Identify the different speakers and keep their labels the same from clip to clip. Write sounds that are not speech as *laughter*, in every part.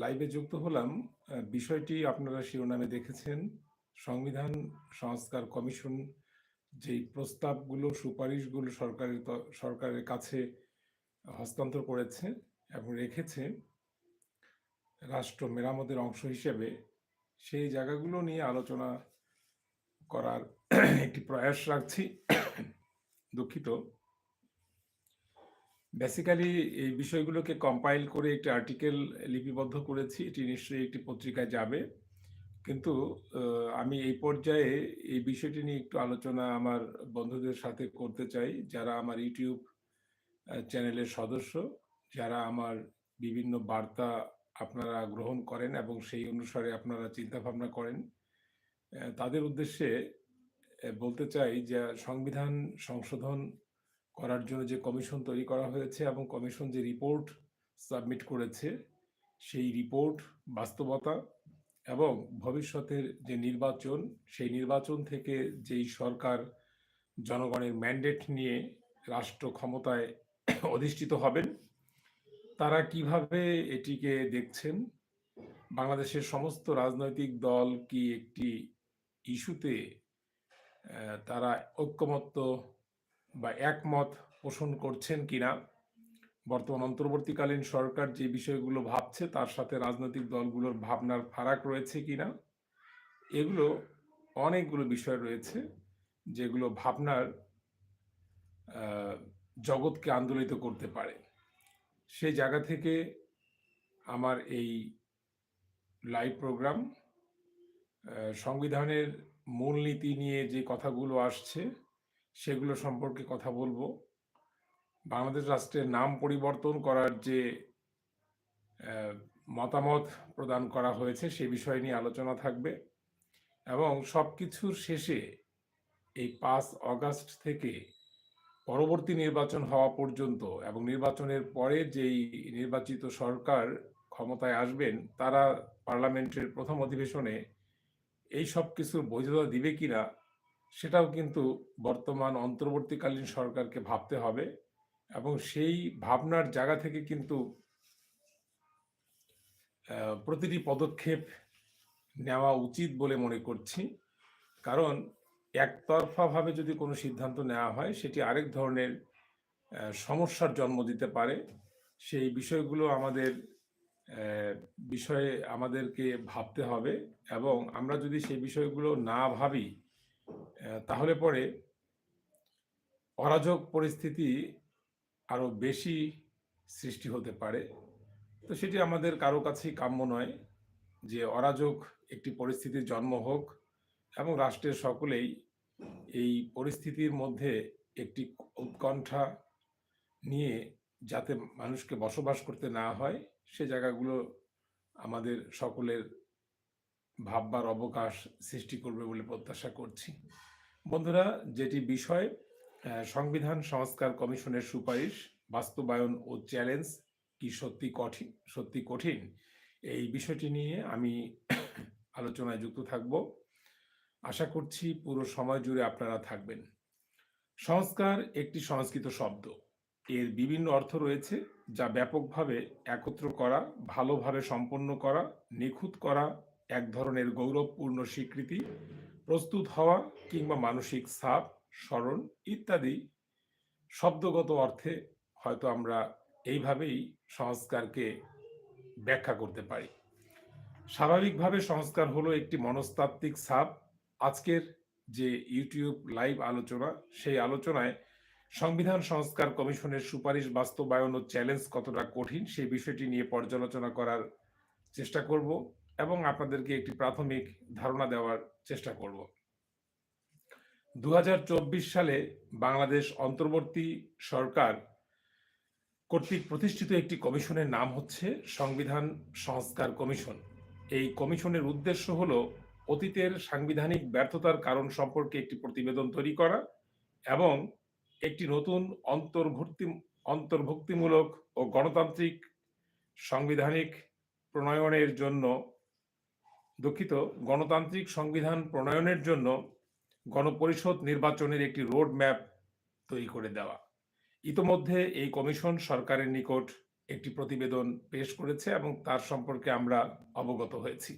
Speaker 1: লাইভে যুক্ত হলাম বিষয়টি আপনারা শিরোনামে দেখেছেন। সংবিধান সংস্কার কমিশন যেই প্রস্তাবগুলো, সুপারিশগুলো সরকারের সরকারের কাছে হস্তান্তর করেছে এবং রেখেছে, রাষ্ট্র মেরামতের অংশ হিসেবে, সেই জায়গাগুলো নিয়ে আলোচনা করার একটি প্রয়াস রাখছি। দুঃখিত। বেসিক্যালি এই বিষয়গুলোকে কম্পাইল করে একটি আর্টিকেল লিপিবদ্ধ করেছি, এটি নিশ্চয়ই একটি পত্রিকায় যাবে। কিন্তু আমি এই পর্যায়ে এই বিষয়টি নিয়ে একটু আলোচনা আমার বন্ধুদের সাথে করতে চাই, যারা আমার ইউটিউব চ্যানেলের সদস্য, যারা আমার বিভিন্ন বার্তা আপনারা গ্রহণ করেন এবং সেই অনুসারে আপনারা চিন্তা ভাবনা করেন তাদের উদ্দেশ্যে বলতে চাই যে সংবিধান সংশোধন করার জন্য যে কমিশন তৈরি করা হয়েছে এবং কমিশন যে রিপোর্ট সাবমিট করেছে, সেই রিপোর্ট বাস্তবতা এবং ভবিষ্যতের যে নির্বাচন, সেই নির্বাচন থেকে যেই সরকার জনগণের ম্যান্ডেট নিয়ে রাষ্ট্র ক্ষমতায় অধিষ্ঠিত হবেন, তারা কীভাবে এটিকে দেখছেন? বাংলাদেশের সমস্ত রাজনৈতিক দল কি একটি ইস্যুতে তারা ঐক্যমত্য বা একমত পোষণ করছেন কিনা? বর্তমান অন্তর্বর্তীকালীন সরকার যে বিষয়গুলো ভাবছে, তার সাথে রাজনৈতিক দলগুলোর ভাবনার ফারাক রয়েছে কিনা? এগুলো অনেকগুলো বিষয় রয়েছে যেগুলো ভাবনার জগৎকে আন্দোলিত করতে পারে। সেই জায়গা থেকে আমার এই লাইভ প্রোগ্রাম সংবিধানের মূলনীতি নিয়ে যে কথাগুলো আসছে সেগুলো সম্পর্কে কথা বলব। বাংলাদেশ রাষ্ট্রের নাম পরিবর্তন করার যে মতামত প্রদান করা হয়েছে সে বিষয় নিয়ে আলোচনা থাকবে এবং সবকিছুর শেষে এই পাঁচ অগাস্ট থেকে পরবর্তী নির্বাচন হওয়া পর্যন্ত এবং নির্বাচনের পরে যেই নির্বাচিত সরকার ক্ষমতায় আসবেন, তারা পার্লামেন্টের প্রথম অধিবেশনে এই সব কিছুর বৈধতা দিবে কিনা সেটাও কিন্তু বর্তমান অন্তর্বর্তীকালীন সরকারকে ভাবতে হবে এবং সেই ভাবনার জায়গা থেকে কিন্তু প্রতিটি পদক্ষেপ নেওয়া উচিত বলে মনে করছি। কারণ একতরফাভাবে যদি কোনো সিদ্ধান্ত নেওয়া হয়, সেটি আরেক ধরনের সমস্যার জন্ম দিতে পারে। সেই বিষয়গুলো আমাদের বিষয়ে আমাদেরকে ভাবতে হবে এবং আমরা যদি সেই বিষয়গুলো না ভাবি তাহলে পরে অরাজক পরিস্থিতি আরও বেশি সৃষ্টি হতে পারে। তো সেটি আমাদের কারও কাছেই কাম্য নয় যে অরাজক একটি পরিস্থিতির জন্ম হোক এবং রাষ্ট্রের সকলেই এই পরিস্থিতির মধ্যে একটি উৎকণ্ঠা নিয়ে যাতে মানুষকে বসবাস করতে না হয়, সে জায়গাগুলো আমাদের সকলের ভাববার অবকাশ সৃষ্টি করবে বলে প্রত্যাশা করছি। বন্ধুরা, যেটি বিষয় সংবিধান সংস্কার কমিশনের সুপারিশ, বাস্তবায়ন ও চ্যালেঞ্জ কি সত্যি কঠিন সত্যি কঠিন? এই বিষয়টি নিয়ে আমি *coughs* আলোচনায় যুক্ত থাকব। আশা করছি পুরো সময় জুড়ে আপনারা থাকবেন। সংস্কার একটি সংস্কৃত শব্দ। এর বিভিন্ন অর্থ রয়েছে যা ব্যাপকভাবে একত্র করা, ভালোভাবে সম্পন্ন করা, নিখুঁত করা এক ধরনের গৌরবপূর্ণ স্বীকৃতি, প্রস্তুত হওয়া কিংবা মানসিক ছাপ, স্মরণ ইত্যাদি শব্দগত অর্থে হয়তো আমরা এইভাবেই সংস্কারকে ব্যাখ্যা করতে পারি। স্বাভাবিকভাবে সংস্কার হলো একটি মনস্তাত্ত্বিক ছাপ। আজকের যে ইউটিউব লাইভ আলোচনা, সেই আলোচনায় সংবিধান সংস্কার কমিশনের সুপারিশ বাস্তবায়ন ও চ্যালেঞ্জ কতটা কঠিন, সেই বিষয়টি নিয়ে পর্যালোচনা করার চেষ্টা করব। এবং আপনাদেরকে একটি প্রাথমিক ধারণা দেওয়ার চেষ্টা করব। দু হাজার চব্বিশ সালে বাংলাদেশ অন্তর্বর্তী সরকার কর্তৃক প্রতিষ্ঠিত একটি কমিশনের নাম হচ্ছে সংবিধান সংস্কার কমিশন। এই কমিশনের উদ্দেশ্য হল অতীতের সাংবিধানিক ব্যর্থতার কারণ সম্পর্কে একটি প্রতিবেদন তৈরি করা এবং একটি নতুন অন্তর্ভুক্তি, অন্তর্ভুক্তিমূলক ও গণতান্ত্রিক সাংবিধানিক প্রণয়নের জন্য দুঃখিত, গণতান্ত্রিক সংবিধান প্রণয়নের জন্য গণপরিষদ নির্বাচনের একটি রোড ম্যাপ তৈরি করে দেওয়া। ইতোমধ্যে এই কমিশন সরকারের নিকট একটি প্রতিবেদন পেশ করেছে এবং তার সম্পর্কে আমরা অবগত হয়েছি।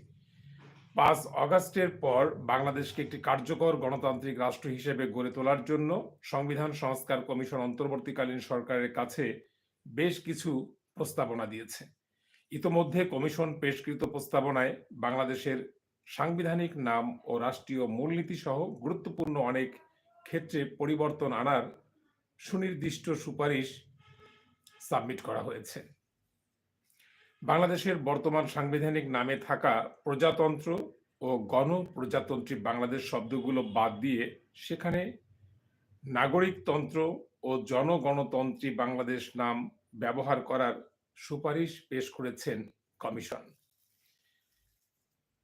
Speaker 1: পাঁচ অগাস্টের পর বাংলাদেশকে একটি কার্যকর গণতান্ত্রিক রাষ্ট্র হিসেবে গড়ে তোলার জন্য সংবিধান সংস্কার কমিশন অন্তর্বর্তীকালীন সরকারের কাছে বেশ কিছু প্রস্তাবনা দিয়েছে। ইতোমধ্যে কমিশন পেশকৃত প্রস্তাবনায় বাংলাদেশের সাংবিধানিক নাম ও রাষ্ট্রীয় মূলনীতি সহ গুরুত্বপূর্ণ অনেক ক্ষেত্রে পরিবর্তন আনার সুনির্দিষ্ট সুপারিশ সাবমিট করা হয়েছে। বাংলাদেশের বর্তমান সাংবিধানিক নামে থাকা প্রজাতন্ত্র ও গণপ্রজাতন্ত্রী বাংলাদেশ শব্দগুলো বাদ দিয়ে সেখানে নাগরিকতন্ত্র ও জনগণতন্ত্রী বাংলাদেশ নাম ব্যবহার করার সুপারিশ পেশ করেছেন কমিশন।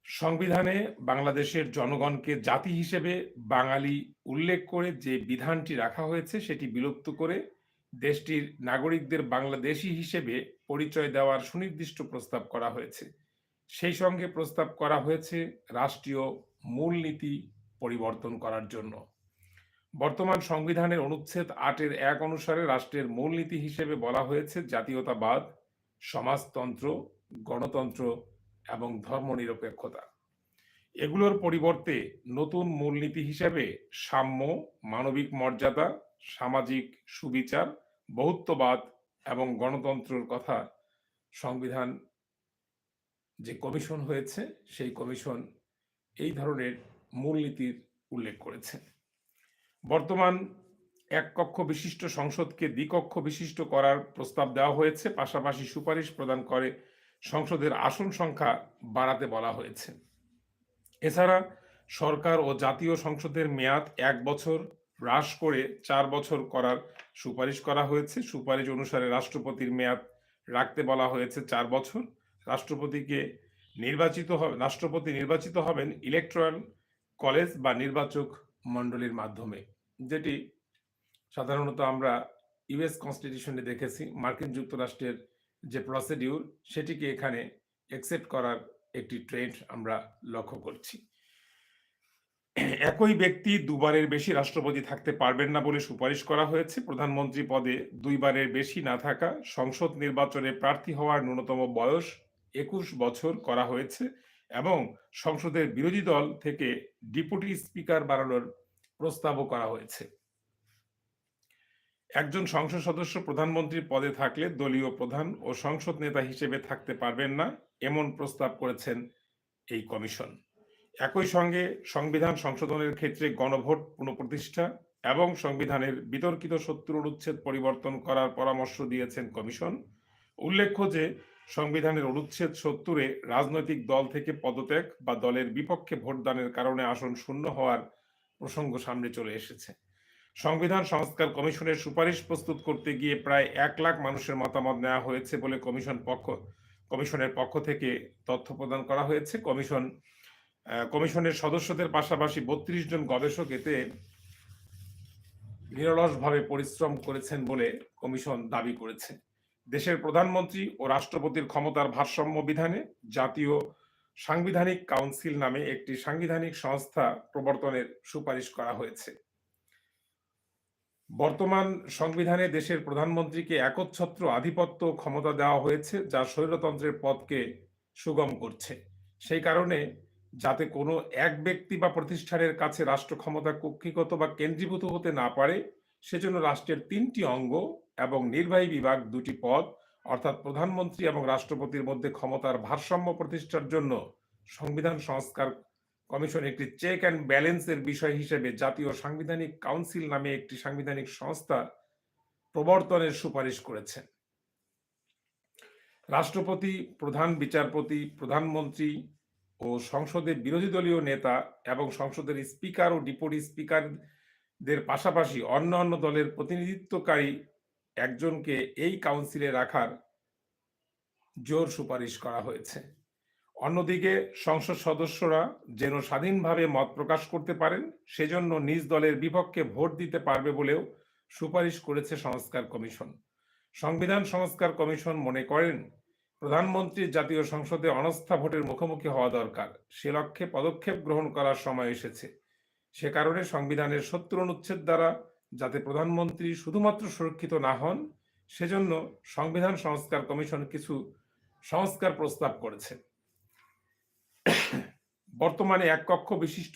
Speaker 1: সংবিধানে বাংলাদেশের জনগণকে জাতি হিসেবে বাঙালি উল্লেখ করে যে বিধানটি রাখা হয়েছে, সেটি বিলুপ্ত করে দেশটির নাগরিকদের বাংলাদেশি হিসেবে পরিচয় দেওয়ার সুনির্দিষ্ট প্রস্তাব করা হয়েছে। সেই সঙ্গে প্রস্তাব করা হয়েছে রাষ্ট্রীয় মূলনীতি পরিবর্তন করার জন্য। বর্তমান সংবিধানের অনুচ্ছেদ আটের এক অনুসারে রাষ্ট্রের মূলনীতি হিসেবে বলা হয়েছে জাতীয়তাবাদ সমাজতন্ত্র, গণতন্ত্র এবং ধর্মনিরপেক্ষতা। এগুলোর পরিবর্তে নতুন মূলনীতি হিসেবে সাম্য, মানবিক মর্যাদা, সামাজিক সুবিচার, বহুত্ববাদ এবং গণতন্ত্রের কথা সংবিধান যে কমিশন হয়েছে, সেই কমিশন এই ধরনের মূলনীতির উল্লেখ করেছে। বর্তমান এক কক্ষ বিশিষ্ট সংসদকে দ্বিকক্ষ বিশিষ্ট করার প্রস্তাব দেওয়া হয়েছে, পাশাপাশি সুপারিশ প্রদান করে সংসদের আসন সংখ্যা বাড়াতে বলা হয়েছে। এছাড়া সরকার ও জাতীয় সংসদের মেয়াদ এক বছর হ্রাস করে চার বছর করার সুপারিশ করা হয়েছে। সুপারিশ অনুসারে রাষ্ট্রপতির মেয়াদ রাখতে বলা হয়েছে চার বছর। রাষ্ট্রপতিকে নির্বাচিত হবে, রাষ্ট্রপতি নির্বাচিত হবেন ইলেকট্রাল কলেজ বা নির্বাচক মণ্ডলীর মাধ্যমে, যেটি সাধারণত আমরা ইউএস কনস্টিটিউশনে দেখেছি মার্কিন যুক্তরাষ্ট্রের যে প্রসিডিউর সেটিকে এখানে একসেপ্ট করার একটি ট্রেন্ড আমরা লক্ষ্য করছি। একই ব্যক্তি দুবারের বেশি রাষ্ট্রপতি থাকতে পারবেন না বলে সুপারিশ করা হয়েছে। প্রধানমন্ত্রী পদে দুইবারের বেশি না থাকা সংসদ নির্বাচনে প্রার্থী হওয়ার ন্যূনতম বয়স একুশ বছর করা হয়েছে এবং সংসদের বিরোধী দল থেকে ডিপুটি স্পিকার বাড়ানোর প্রস্তাবও করা হয়েছে। একজন সংসদ সদস্য প্রধানমন্ত্রীর পদে থাকলে দলীয় প্রধান ও সংসদ নেতা হিসেবে থাকতে পারবেন না, এমন প্রস্তাব করেছেন এই কমিশন। একই সঙ্গে সংবিধান সংশোধনের ক্ষেত্রে গণভোট পুনঃপ্রতিষ্ঠা এবং সংবিধানের বিতর্কিত সত্তর অনুচ্ছেদ পরিবর্তন করার পরামর্শ দিয়েছেন কমিশন। উল্লেখ্য যে, সংবিধানের অনুচ্ছেদ সত্তরে রাজনৈতিক দল থেকে পদত্যাগ বা দলের বিপক্ষে ভোটদানের কারণে আসন শূন্য হওয়ার প্রসঙ্গ সামনে চলে এসেছে। সংবিধান সংস্কার কমিশনের সুপারিশ প্রস্তুত করতে গিয়ে প্রায় এক লাখ মানুষের মতামত নেওয়া হয়েছে বলে কমিশন পক্ষ, কমিশনের পক্ষ থেকে তথ্য প্রদান করা হয়েছে। কমিশন কমিশনের সদস্যদের পাশাপাশি বত্রিশ জন গবেষক এতে নিরলসভাবে পরিশ্রম করেছেন বলে কমিশন দাবি করেছে। দেশের প্রধানমন্ত্রী ও রাষ্ট্রপতির ক্ষমতার ভারসাম্য বিধানে জাতীয় সাংবিধানিক কাউন্সিল নামে একটি সাংবিধানিক সংস্থা প্রবর্তনের সুপারিশ করা হয়েছে। বর্তমান সংবিধানে দেশের প্রধানমন্ত্রীকে একচ্ছত্র আধিপত্য ক্ষমতা দেওয়া হয়েছে, যা স্বৈরতন্ত্রের পথকে সুগম করছে। সেই কারণে যাতে কোনো এক ব্যক্তি বা প্রতিষ্ঠানের কাছে রাষ্ট্র ক্ষমতা কক্ষিগত বা কেন্দ্রীভূত হতে না পারে, সেজন্য রাষ্ট্রের তিনটি অঙ্গ এবং নির্বাহী বিভাগ দুটি পদ, অর্থাৎ প্রধানমন্ত্রী এবং রাষ্ট্রপতির মধ্যে ক্ষমতার ভারসাম্য প্রতিষ্ঠার জন্য সংবিধান সংস্কার কমিশন একটি চেক অ্যান্ড ব্যালেন্সের বিষয় হিসেবে জাতীয় সাংবিধানিক কাউন্সিল নামে একটি সাংবিধানিক সংস্থা প্রবর্তনের সুপারিশ করেছে। রাষ্ট্রপতি, প্রধান বিচারপতি, প্রধানমন্ত্রী ও সংসদের বিরোধী দলীয় নেতা এবং সংসদের স্পিকার ও ডিপুটি স্পিকারদের পাশাপাশি অন্য অন্য দলের প্রতিনিধিত্বকারী একজনকে এই কাউন্সিলে রাখার জোর সুপারিশ করা হয়েছে। অন্যদিকে সংসদ সদস্যরা যেন স্বাধীনভাবে মত প্রকাশ করতে পারেন, সেজন্য নিজ দলের বিপক্ষে ভোট দিতে পারবে বলেও সুপারিশ করেছে সংস্কার কমিশন। সংবিধান সংস্কার কমিশন মনে করেন, প্রধানমন্ত্রীর জাতীয় সংসদে অনাস্থা ভোটের মুখোমুখি হওয়া দরকার, সে লক্ষ্যে পদক্ষেপ গ্রহণ করার সময় এসেছে। সে কারণে সংবিধানের সত্তর অনুচ্ছেদ দ্বারা যাতে প্রধানমন্ত্রী শুধুমাত্র সুরক্ষিত না হন, সেজন্য সংবিধান সংস্কার কমিশন কিছু সংস্কার প্রস্তাব করেছে। বর্তমানে এক কক্ষ বিশিষ্ট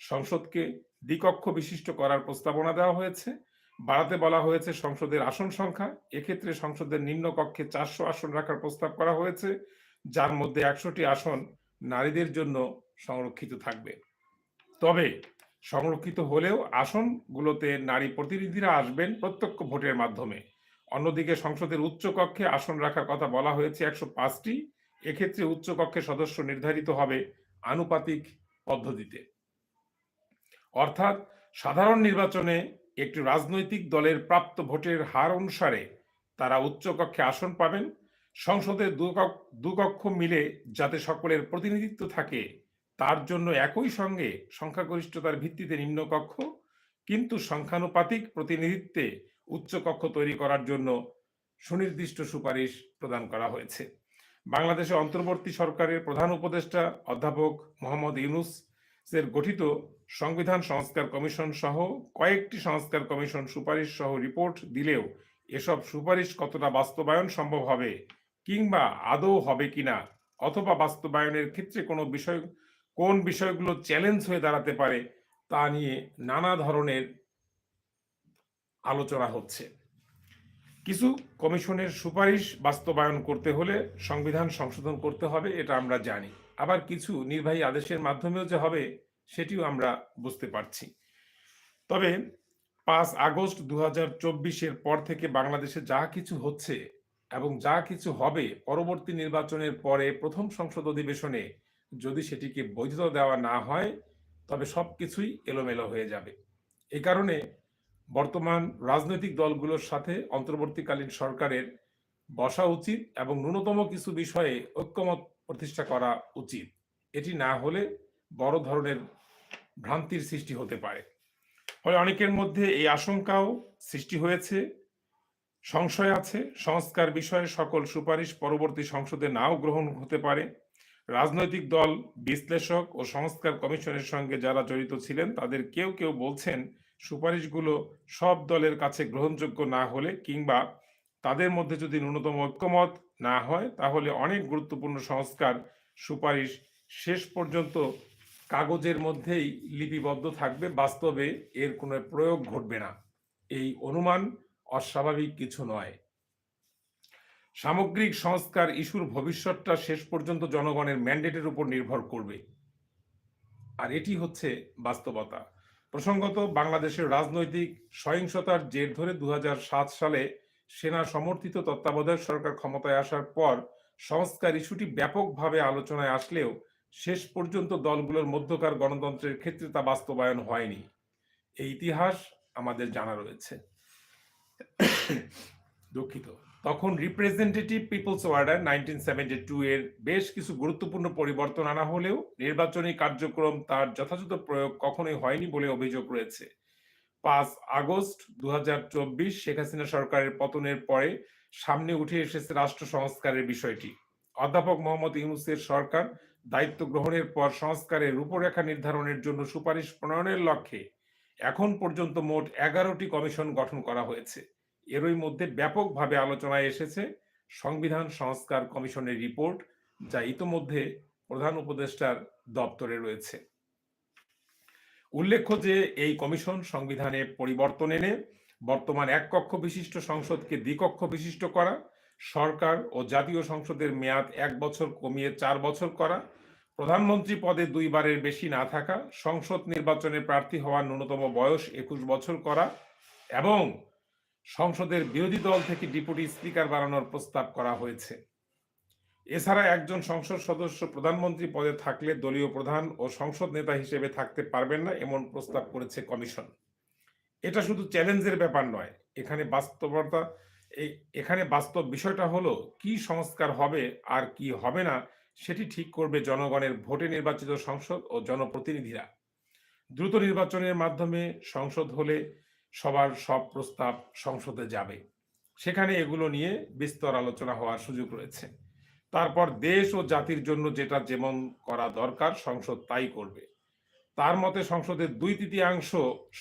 Speaker 1: সংসদকে দ্বিকক্ষ বিশিষ্ট করার প্রস্তাবনা দেওয়া হয়েছে। বাড়াতে বলা হয়েছে সংসদের আসন সংখ্যা। এক্ষেত্রে সংসদের নিম্ন কক্ষে চারশো আসন রাখার প্রস্তাব করা হয়েছে, যার মধ্যে একশোটি আসন নারীদের জন্য সংরক্ষিত থাকবে। তবে সংরক্ষিত হলেও আসনগুলোতে নারী প্রতিনিধিরা আসবেন প্রত্যক্ষ ভোটের মাধ্যমে। অন্যদিকে সংসদের উচ্চ কক্ষে আসন রাখার কথা বলা হয়েছে একশো পাঁচটি। এক্ষেত্রে উচ্চ কক্ষের সদস্য নির্ধারিত হবে আনুপাতিক পদ্ধতিতে। অর্থাৎ সাধারণ নির্বাচনে একটি রাজনৈতিক দলের প্রাপ্ত ভোটের হার অনুসারে তারা উচ্চ কক্ষে আসন পাবেন। সংসদের দুকক্ষ মিলে যাতে সকলের প্রতিনিধিত্ব থাকে, তার জন্য একই সঙ্গে সংখ্যাগরিষ্ঠতার ভিত্তিতে নিম্নকক্ষ, কিন্তু সংখ্যানুপাতিক প্রতিনিধিত্বে উচ্চকক্ষ তৈরি করার জন্য সুনির্দিষ্ট সুপারিশ প্রদান করা হয়েছে। বাংলাদেশে অন্তর্বর্তী সরকারের প্রধান উপদেষ্টা অধ্যাপক মোহাম্মদ ইউনুস এর গঠিত সংবিধান সংস্কার কমিশন সহ কয়েকটি সংস্কার কমিশন সুপারিশ সহ রিপোর্ট দিলেও এসব সুপারিশ কতটা বাস্তবায়ন সম্ভব হবে কিংবা আদৌ হবে কিনা অথবা বাস্তবায়নের ক্ষেত্রে কোনো বিষয়, কোন বিষয়গুলো চ্যালেঞ্জ হয়ে দাঁড়াতে পারে তা নিয়ে নানা ধরনের আলোচনা হচ্ছে। কিছু কমিশনের সুপারিশ বাস্তবায়ন করতে হলে সংবিধান সংশোধন করতে হবে, এটা আমরা জানি। আবার কিছু নির্বাহী আদেশের মাধ্যমেও যে হবে, সেটিও আমরা বুঝতে পারছি। তবে পাঁচ আগস্ট দু হাজার চব্বিশের পর থেকে বাংলাদেশে যা কিছু হচ্ছে এবং যা কিছু হবে পরবর্তী নির্বাচনের পরে প্রথম সংসদ অধিবেশনে যদি সেটিকে বৈধতা দেওয়া না হয়, তবে সব কিছুই এলোমেলো হয়ে যাবে। এ কারণে বর্তমান রাজনৈতিক দলগুলোর সাথে অন্তর্বর্তীকালীন সরকারের বসা উচিত এবং ন্যূনতম কিছু বিষয়ে ঐক্যমত প্রতিষ্ঠা করা উচিত। এটি না হলে বড় ধরনের ভ্রান্তির সৃষ্টি হতে পারে। ফলে অনেকের মধ্যে এই আশঙ্কাও সৃষ্টি হয়েছে। সংশয় আছে। সংস্কার বিষয়ে সকল সুপারিশ পরবর্তী সংসদে নাও গ্রহণ হতে পারে। রাজনৈতিক দল বিশ্লেষক ও সংস্কার কমিশনের সঙ্গে যারা জড়িত ছিলেন, তাদের কেউ কেউ বলছেন সুপারিশগুলো সব দলের কাছে গ্রহণযোগ্য না হলে কিংবা তাদের মধ্যে যদি ন্যূনতম ঐক্যমত না হয়, তাহলে অনেক গুরুত্বপূর্ণ সংস্কার, সুপারিশ শেষ পর্যন্ত কাগজের মধ্যেই লিপিবদ্ধ থাকবে। বাস্তবে এর কোনো প্রয়োগ ঘটবে না। এই অনুমান অস্বাভাবিক কিছু নয়। সামগ্রিক সংস্কার ইস্যুর ভবিষ্যৎটা শেষ পর্যন্ত জনগণের ম্যান্ডেটের উপর নির্ভর করবে। আর এটি হচ্ছে বাস্তবতা। প্রসঙ্গত বাংলাদেশের রাজনৈতিক সহিংসতার জের ধরে দু হাজার সাত সালে সেনা সমর্থিত তত্ত্বাবধায়ক সরকার ক্ষমতায় আসার পর সংস্কার ইস্যুটি ব্যাপকভাবে আলোচনায় আসলেও শেষ পর্যন্ত দলগুলোর মধ্যকার গণতন্ত্রের ক্ষেত্রে তা বাস্তবায়ন হয়নি। এই ইতিহাস আমাদের জানা রয়েছে। দুঃখিত। তখন representative people's order nineteen two এর বেশ কিছু গুরুত্বপূর্ণ পরিবর্তন আনা হলেও নির্বাচনী কার্যক্রম তার যথাযথ প্রয়োগ কখনোই হয়নি বলে অভিযোগ রয়েছে। পাঁচ আগস্ট দুহাজার চব্বিশ শেখ হাসিনা সরকারের পতনের পরে সামনে উঠে এসেছে রাষ্ট্র সংস্কারের বিষয়টি। অধ্যাপক মোহাম্মদ ইউনুসের সরকার দায়িত্ব গ্রহণের পর সংস্কারের রূপরেখা নির্ধারণের জন্য সুপারিশ প্রণয়নের লক্ষ্যে এখন পর্যন্ত মোট এগারোটি কমিশন গঠন করা হয়েছে। এরই মধ্যে ব্যাপকভাবে আলোচনায় এসেছে সংবিধান সংস্কার কমিশনের রিপোর্ট, যা ইতোমধ্যে প্রধান উপদেষ্টার দপ্তরে রয়েছে। উল্লেখ্য যে এই কমিশন সংবিধানে পরিবর্তন এনে বর্তমান এক কক্ষ বিশিষ্ট সংসদকে দ্বিকক্ষ বিশিষ্ট করা, সরকার ও জাতীয় সংসদের মেয়াদ এক বছর কমিয়ে চার বছর করা, প্রধানমন্ত্রী পদে দুইবারের বেশি না থাকা, সংসদ নির্বাচনে প্রার্থী হওয়ার ন্যূনতম বয়স একুশ বছর করা এবং সংসদের বিরোধী দল থেকে ডিপুটি স্পিকার বাড়ানোর প্রস্তাব করা হয়েছে। এছাড়া একজন সংসদ সদস্য প্রধানমন্ত্রী পদে থাকলে দলীয় প্রধান ও সংসদ নেতা হিসেবে থাকতে পারবেন না এমন প্রস্তাব করেছে কমিশন। এটা শুধু চ্যালেঞ্জের ব্যাপার নয়, এখানে বাস্তবতা এখানে বাস্তব বিষয়টা হলো কি সংস্কার হবে আর কি হবে না সেটি ঠিক করবে জনগণের ভোটে নির্বাচিত সংসদ ও জনপ্রতিনিধিরা। দ্রুত নির্বাচনের মাধ্যমে সংসদ হলে সবার সব প্রস্তাব সংসদে যাবে। সেখানে এগুলো নিয়ে বিস্তর আলোচনা হওয়ার সুযোগ রয়েছে। তারপর দেশ ও জাতির জন্য যেটা যেমন করা দরকার, সংসদ তাই করবে। তার মতে সংসদের দুই তৃতীয়াংশ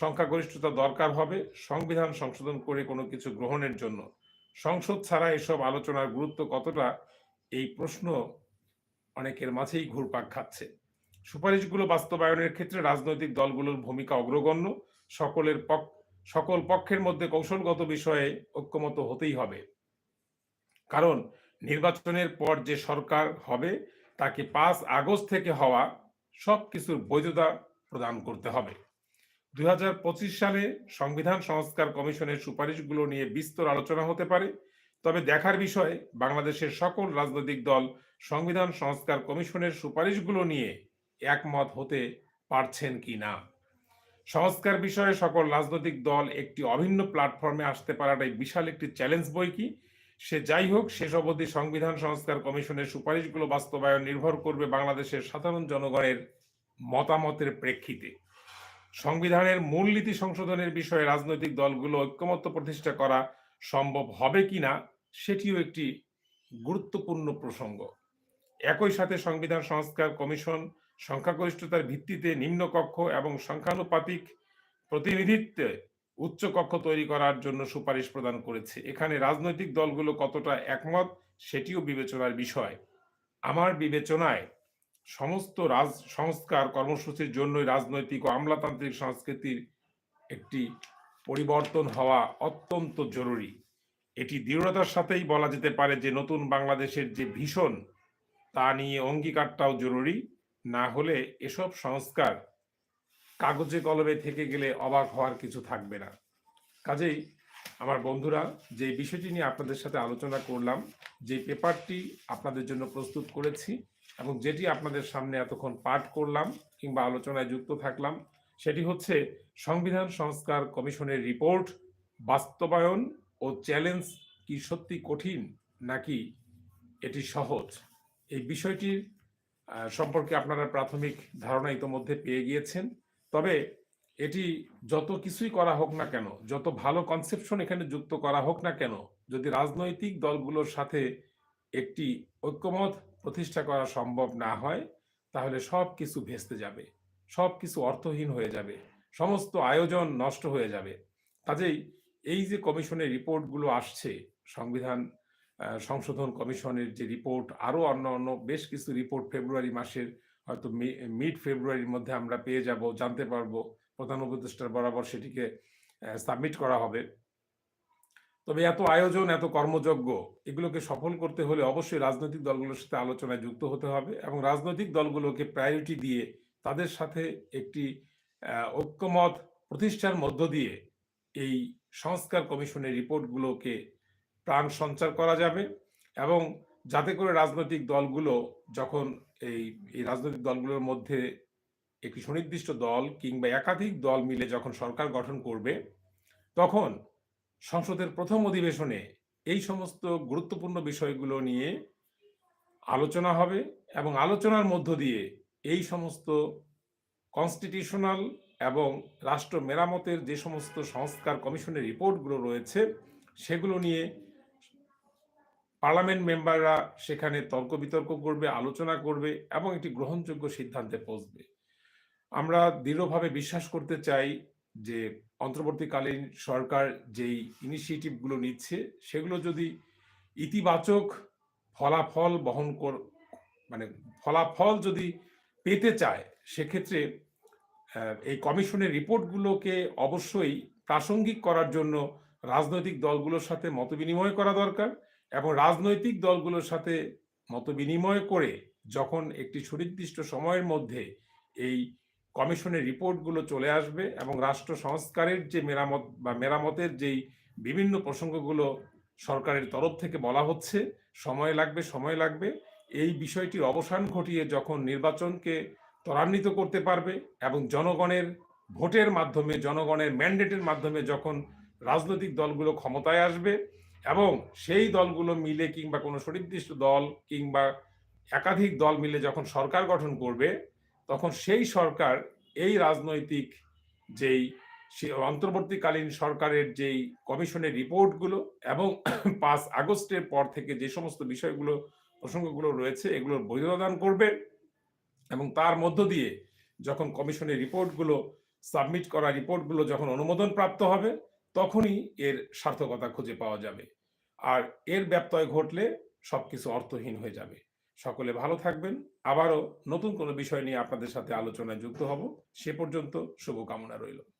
Speaker 1: সংখ্যাগরিষ্ঠতা দরকার হবে। সংবিধান সংশোধন করে কোনো কিছু গ্রহণের জন্য। সংসদ ছাড়া এসব আলোচনার গুরুত্ব কতটা, এই প্রশ্ন অনেকের মাঝেই ঘুরপাক খাচ্ছে। সুপারিশগুলো বাস্তবায়নের ক্ষেত্রে রাজনৈতিক দলগুলোর ভূমিকা অগ্রগণ্য। সকলের পক সকল পক্ষের মধ্যে কৌশলগত বিষয়ে ঐক্যমত হতেই হবে। কারণ নির্বাচনের পর যে সরকার হবে, তাকে পাঁচ আগস্ট থেকে হওয়া সব কিছুর বৈধতা প্রদান করতে হবে। দু হাজার পঁচিশ সালে সংবিধান সংস্কার কমিশনের সুপারিশগুলো নিয়ে বিস্তর আলোচনা হতে পারে। তবে দেখার বিষয়, বাংলাদেশের সকল রাজনৈতিক দল সংবিধান সংস্কার কমিশনের সুপারিশগুলো নিয়ে একমত হতে পারছেন কি না। সংস্কার বিষয়ে সকল রাজনৈতিক দল একটি অভিন্ন প্ল্যাটফর্মে আসতে পারাটাই বিশাল একটি চ্যালেঞ্জ বই কি? সে যাই হোক, শেষ অবধি সংবিধান সংস্কার কমিশনের সুপারিশগুলো বাস্তবায়ন নির্ভর করবে বাংলাদেশের সাধারণ জনগণের মতামতের প্রেক্ষিতে। সংবিধানের মূলনীতি সংশোধনের বিষয়ে রাজনৈতিক দলগুলো ঐক্যমত্য প্রতিষ্ঠা করা সম্ভব হবে কিনা সেটিও একটি গুরুত্বপূর্ণ প্রসঙ্গ। একই সাথে সংবিধান সংস্কার কমিশন সংখ্যাগরিষ্ঠতার ভিত্তিতে নিম্নকক্ষ এবং সংখ্যানুপাতিক প্রতিনিধিত্বে উচ্চ কক্ষ তৈরি করার জন্য সুপারিশ প্রদান করেছে। এখানে রাজনৈতিক দলগুলো কতটা একমত, সেটিও বিবেচনার বিষয়। আমার বিবেচনায় সমস্ত রাজ, সংস্কার কর্মসূচির জন্যই রাজনৈতিক ও আমলাতান্ত্রিক সংস্কৃতির একটি পরিবর্তন হওয়া অত্যন্ত জরুরি। এটি দৃঢ়তার সাথেই বলা যেতে পারে যে, নতুন বাংলাদেশের যে ভীষণ তা নিয়ে অঙ্গীকারটাও জরুরি। না হলে এসব সংস্কার কাগজে কলমে থেকে গেলে অবাক হওয়ার কিছু থাকবে না। কাজেই আমার বন্ধুরা, যে বিষয়টি নিয়ে আপনাদের সাথে আলোচনা করলাম, যে পেপারটি আপনাদের জন্য প্রস্তুত করেছি এবং যেটি আপনাদের সামনে এতক্ষণ পাঠ করলাম কিংবা আলোচনায় যুক্ত থাকলাম, সেটি হচ্ছে সংবিধান সংস্কার কমিশনের রিপোর্ট, বাস্তবায়ন ও চ্যালেঞ্জ কি সত্যি কঠিন নাকি এটি সহজ? এই বিষয়টির সম্পর্কে আপনারা প্রাথমিক ধারণা ইতোমধ্যে পেয়ে গিয়েছেন। তবে এটি যত কিছুই করা হোক না কেন, যত ভালো কনসেপশন এখানে যুক্ত করা হোক না কেন, যদি রাজনৈতিক দলগুলোর সাথে একটি ঐক্যমত প্রতিষ্ঠা করা সম্ভব না হয়, তাহলে সব কিছু ভেস্তে যাবে, সব কিছু অর্থহীন হয়ে যাবে, সমস্ত আয়োজন নষ্ট হয়ে যাবে। কাজেই এই যে কমিশনের রিপোর্টগুলো আসছে, সংবিধান সংশোধন কমিশনের যে রিপোর্ট, আরও অন্য অন্য বেশ কিছু রিপোর্ট ফেব্রুয়ারি মাসের, হয়তো মিড ফেব্রুয়ারির মধ্যে আমরা পেয়ে যাব, জানতে পারব, প্রধান উপদেষ্টার বরাবর সেটিকে সাবমিট করা হবে। তবে এত আয়োজন, এত কর্মযজ্ঞ, এগুলোকে সফল করতে হলে অবশ্যই রাজনৈতিক দলগুলোর সাথে আলোচনায় যুক্ত হতে হবে এবং রাজনৈতিক দলগুলোকে প্রায়োরিটি দিয়ে তাদের সাথে একটি ঐক্যমত প্রতিষ্ঠার মধ্য দিয়ে এই সংস্কার কমিশনের রিপোর্টগুলোকে প্রাণ সঞ্চার করা যাবে এবং যাতে করে রাজনৈতিক দলগুলো যখন এই এই রাজনৈতিক দলগুলোর মধ্যে একটি সুনির্দিষ্ট দল কিংবা একাধিক দল মিলে যখন সরকার গঠন করবে, তখন সংসদের প্রথম অধিবেশনে এই সমস্ত গুরুত্বপূর্ণ বিষয়গুলো নিয়ে আলোচনা হবে এবং আলোচনার মধ্য দিয়ে এই সমস্ত কনস্টিটিউশনাল এবং রাষ্ট্র মেরামতের যে সমস্ত সংস্কার কমিশনের রিপোর্টগুলো রয়েছে, সেগুলো নিয়ে পার্লামেন্ট মেম্বাররা সেখানে তর্ক বিতর্ক করবে, আলোচনা করবে এবং একটি গ্রহণযোগ্য সিদ্ধান্তে পৌঁছবে। আমরা দৃঢ়ভাবে বিশ্বাস করতে চাই যে অন্তর্বর্তীকালীন সরকার যেই ইনিশিয়েটিভগুলো নিচ্ছে, সেগুলো যদি ইতিবাচক ফলাফল বহন কর মানে ফলাফল যদি পেতে চায়, সেক্ষেত্রে এই কমিশনের রিপোর্টগুলোকে অবশ্যই প্রাসঙ্গিক করার জন্য রাজনৈতিক দলগুলোর সাথে মতবিনিময় করা দরকার। এবং রাজনৈতিক দলগুলোর সাথে মত বিনিময় করে যখন একটি সুনির্দিষ্ট সময়ের মধ্যে এই কমিশনের রিপোর্টগুলো চলে আসবে এবং রাষ্ট্র সংস্কারের যে মেরামত বা মেরামতের যেই বিভিন্ন প্রসঙ্গগুলো সরকারের তরফ থেকে বলা হচ্ছে, সময় লাগবে সময় লাগবে, এই বিষয়টির অবসান ঘটিয়ে যখন নির্বাচনকে ত্বরান্বিত করতে পারবে এবং জনগণের ভোটের মাধ্যমে, জনগণের ম্যান্ডেটের মাধ্যমে যখন রাজনৈতিক দলগুলো ক্ষমতায় আসবে এবং সেই দলগুলো মিলে কিংবা কোনো সুনির্দিষ্ট দল কিংবা একাধিক দল মিলে যখন সরকার গঠন করবে, তখন সেই সরকার এই রাজনৈতিক যেই সে অন্তর্বর্তীকালীন সরকারের যেই কমিশনের রিপোর্টগুলো এবং *clears throat* পাঁচ আগস্টের পর থেকে যে সমস্ত বিষয়গুলো, প্রসঙ্গগুলো রয়েছে, এগুলোর বৈধতা করবে এবং তার মধ্য দিয়ে যখন কমিশনের রিপোর্টগুলো, সাবমিট করা রিপোর্টগুলো যখন অনুমোদন প্রাপ্ত হবে তখনই এর সার্থকতা খুঁজে পাওয়া যাবে আর এর ব্যপ্তয় ঘটলে সবকিছু অর্থহীন হয়ে যাবে। সকলে ভালো থাকবেন। আবারও নতুন কোনো বিষয় নিয়ে আপনাদের সাথে আলোচনায় যুক্ত হব। সে পর্যন্ত শুভকামনা রইল।